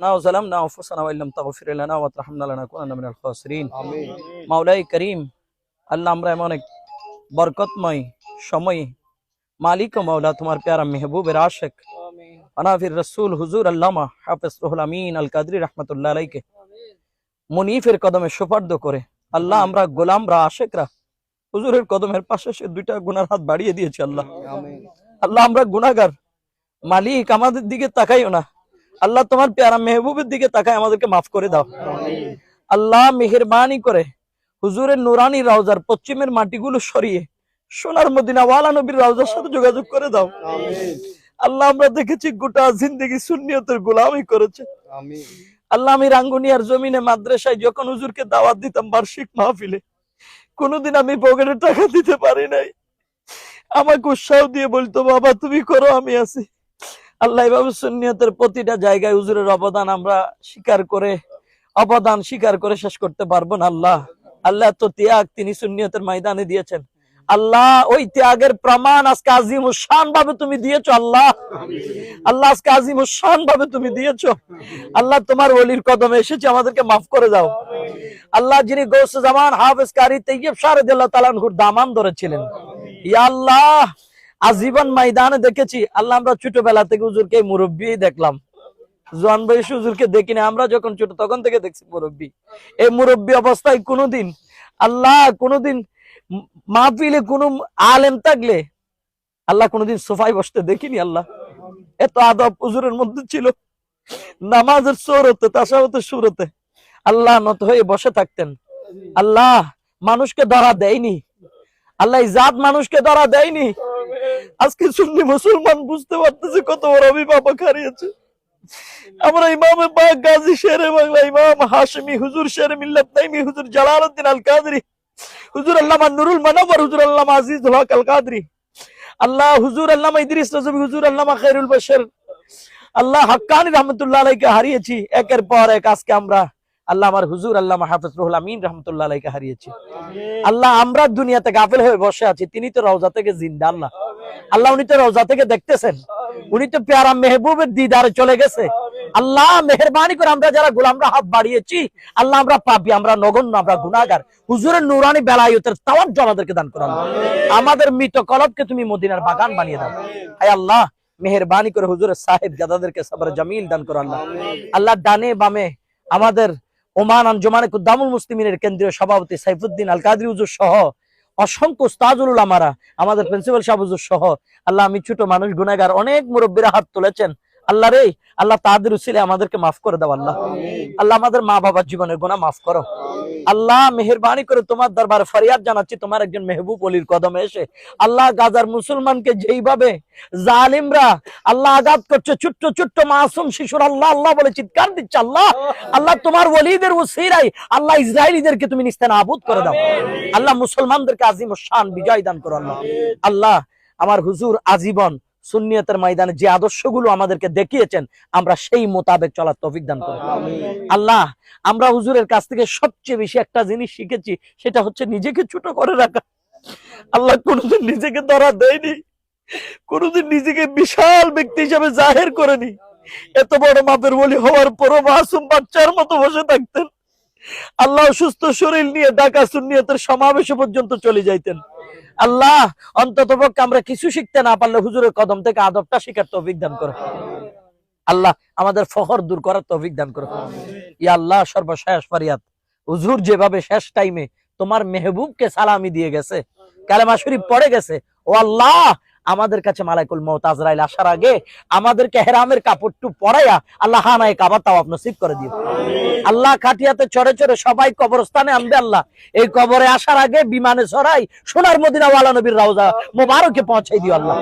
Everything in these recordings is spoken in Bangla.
أنا وظلمنا أنفسنا وإن لم تغفر لنا وترحمنا لنكونن من الخاسرين মাওলাই করিম আল্লাহ আমরা এমন এক বরকতময় সময় মালিক ও মাওলা তোমার প্যারা মেহবুবের আশেক অনাফির রসুল হুজুর আল্লামা হাফিজ রুহুল আমিন আল কাদরি রহমতুল্লাহ আলাইকে মুনিফের কদমে সুপার্দ করে আল্লাহ আমরা গোলামরা আশেকরা হুজুরের কদমের পাশে সে দুইটা গুনার হাত বাড়িয়ে দিয়েছে আল্লাহ আল্লাহ আমরা গুনাগার মালিক আমাদের দিকে তাকাইও না আল্লাহ তোমার প্যারা মেহবুবের দিকে তাকায় আমাদেরকে মাফ করে দাও। আল্লাহ মেহরবানি করে হুজুরের নুরানি রাউজার পশ্চিমের মাটিগুলো সরিয়ে সোনার মদিনা ওয়ালা নবীর রাউজার সাথে যোগাযোগ করে দাও। আল্লাহ আমরা দেখেছি গোটা জিন্দগি সুন্নিয়তের গোলামি করেছে। আল্লাহ আমি রাঙ্গুনিয়ার জমিনে মাদ্রাসায় যখন হুজুরকে দাওয়াত দিতাম বার্ষিক মাহফিলে, কোনোদিন আমি পকেটে টাকা দিতে পারি নাই। আমাকে উৎসাহ দিয়ে বলতো, বাবা, তুমি করো, আমি আছি। আল্লাহ এভাবে সুন্নিয়তের প্রতিটা জায়গায় হুজুরের অবদান আমরা স্বীকার করে, অবদান স্বীকার করে শেষ করতে পারব না, আল্লাহ। আল্লাহ তো ত্যাগ তিনি সুন্নিয়তের ময়দানে দিয়েছেন। আল্লাহ ওই ত্যাগের প্রমাণ আজকে আজিম শান ভাবে তুমি দিয়েছ, আল্লাহ। আল্লাহ আজকে আজিম শান ভাবে তুমি দিয়েছ। আল্লাহ তোমার ওলির কদমে এসেছে, আমাদেরকে মাফ করে দাও। আল্লাহ যিনি গৌস জামান হাফেজ কারি তৈয়ব শারদুল্লাহ তালানহুর দামান ধরেছিলেন। ইয়া আল্লাহ আজীবন ময়দানে দেখেছি, আল্লাহ আমরা ছোটবেলা থেকে হুজুরকে মুরব্বী দেখলাম। জোয়ান বয়সী হুজুরকে দেখি না আমরা যখন ছোট তখন থেকে দেখছি মুরব্বী। এই মুরব্বী অবস্থায় কোনোদিন আল্লাহ কোনোদিন মাহফিলে কোন আলেম থাকলে আল্লাহ কোনোদিন সোফায় বসতে দেখিনি আল্লাহ। এত আদব হুজুরের মধ্যে ছিল। নামাজের সৌরতে তাসাহতে সুরতে আল্লাহ নত হয়ে বসে থাকতেন। আল্লাহ মানুষকে ধরা দেয়নি। আল্লাহ জাত মানুষকে ধরা দেয়নি। আজকে শুনলি মুসলমান বুঝতে পারতেছে কত বড় অভিভাবক হারিয়েছে। আমরা ইমামে পাক গাজী শেরে বাংলা ইমাম হাশমি হুজুর শেরে মিল্লাত নাইমি হুজুর জালালউদ্দিন আল কাদরি হুজুর আল্লামা নুরুল মানওয়ার হুজুর আল্লামা আজিজুল হক আল কাদরি আল্লাহ হুজুর আল্লামা ইদ্রিস রাজবি হুজুর আল্লামা খায়রুল বাশার আল্লাহ হাক্কানি রহমতুল্লাহ আলাইকে হারিয়েছি। একের পর এক আজকে আমরা আল্লাহ আমার হুজুর আল্লামা হাফিজ রুহুল আমিন রহমতুল্লাহ আলাইকে হারিয়েছি। আল্লাহ আমরা দুনিয়াতে গাফেল হয়ে বসে আছি তিনি তো রওজা থেকে জিন্দা আল্লাহ। আল্লাহ উনি তো রওজা থেকে দেখতেছেন। উনি তো পেয়ারা মেহবুবের দিদারে চলে গেছে। আল্লাহ মেহরবানি করে আমরা যারা গোলামরা হাত বাড়িয়েছি আল্লাহ আমরা পাপি আমরা নগণ্য আমরা গুনাহগার। হুজুরের নুরানি বেলায়তের তাওয়ার আমাদেরকে দান করো আল্লাহ। আমাদের মৃত কলবকে তুমি মদিনার বাগান বানিয়ে দাও। হায় আল্লাহ মেহরবানি করে হুজুরের সাহেব গাদাদেরকে সবর জামিল দান করো আল্লাহ আল্লাহ ডানে বামে আমাদের ওমান আঞ্জমানে কুদ্দামুল মুসলিমিনের কেন্দ্রীয় সভাপতি সাইফুদ্দিন আল কাদরি হুজুর সহ অসংখ্য উস্তাজুল উলামারা আমাদের প্রিন্সিপাল সাহুজুর সহ। আল্লাহ আমি ছোট মানুষ গুনাগার অনেক মুরব্বীরা হাত তুলেছেন। আল্লাহ রে আল্লাহ তাদের উচিলে আমাদেরকে মাফ করে দাও আল্লাহ। আল্লাহ আমাদের মা বাবার জীবনের গুনাহ মাফ করো। আল্লাহ মেহরবানি করে তোমার দরবারে ফরিয়াদ জানাচ্ছি তোমার একজন মেহবুব অলির কদমে এসে। আল্লাহ গাজার মুসলমানকে যেইভাবে জালিমরা আল্লাহ আঘাত করছে ছোট্ট ছোট্ট মাসুম শিশুর আল্লাহ আল্লাহ বলে চিৎকার দিচ্ছে আল্লাহ আল্লাহ তোমার ওলিদের উসিরাই আল্লাহ ইসরায়েলিদেরকে তুমি নিস্তান আবুদ করে দাও। আল্লাহ মুসলমানদেরকে আজিম ও শান বিজয় দান করো আল্লাহ। আল্লাহ আমার হুজুর আজীবন সুন্নিয়তের ময়দানে যে আদর্শগুলো আমাদেরকে দেখিয়েছেন আমরা সেই মোতাবেক চলার তৌফিক দান করো আল্লাহ আমরা হুজুরের কাছ থেকে সবচেয়ে বেশি একটা জিনিস শিখেছি সেটা হচ্ছে নিজেকে ছোট করে রাখা। আল্লাহ কোনদিন নিজেকে ধরা দেয়নি কোনোদিন নিজেকে বিশাল ব্যক্তি হিসাবে জাহের করেনি। এত বড় মাপের বলি হওয়ার পরও মাসুম বাচ্চার মতো বসে থাকতেন। আল্লাহ সুস্থ শরীর নিয়ে, ঢাকা সুন্নিয়তের সমাবেশ পর্যন্ত চলে যাইতেন। আল্লাহ, অন্তত পক্ষে আমরা কিছু শিখতে না পারলে হুজুরের কদম থেকে আদবটা শিখার তৌফিক দান করো। আল্লাহ, আমাদের ফখর দূর করার তৌফিক দান করো। ইয়া আল্লাহ, সর্বশেষ ফারিয়াদ। হুজুর যেভাবে শেষ টাইমে তোমার মেহবুবকে সালামি দিয়ে গেছে, কালেমা শরীফ পড়ে গেছে, ও আল্লাহ আমাদের কাছে মালাইকুল মৌত আজরাইল আসার আগে আমাদেরকে হেরামের কাপড়টু পরাইয়া আল্লাহ হানায় কাবার তাও নসিব করে দিও আল্লাহ খাটিয়াতে চড়ে চড়ে সবাই কবরস্থানে আনবে আল্লাহ। এই কবরে আসার আগে বিমানে চড়াই সোনার মদিনা ওয়ালা নবীর রাউজা মোবারকে পৌঁছাই দিও আল্লাহ।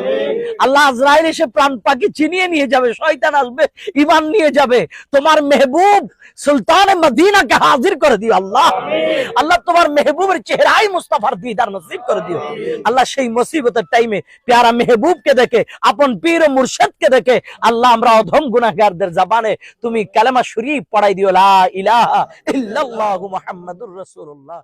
আল্লাহ আজরাইল এসে প্রাণ পাখি চিনিয়ে নিয়ে যাবে শয়তান আসবে ইমান নিয়ে যাবে। তোমার মেহবুব সুলতান মদিনাকে হাজির করে দিও আল্লাহ। আল্লাহ তোমার মেহবুবের চেহারাই মুস্তাফার দিদার নসিব করে দিও। আল্লাহ সেই মুসিবতের টাইমে প্যারা মেহবুবকে দেখে, আপন পীর ও মুর্শেদকে দেখে, আল্লাহ, আমরা অধম গুনাহগারদের জাবানে তুমি কালেমা শরীফ পড়াই দিও, লা ইলাহা ইল্লাল্লাহু মুহাম্মাদুর রাসূলুল্লাহ।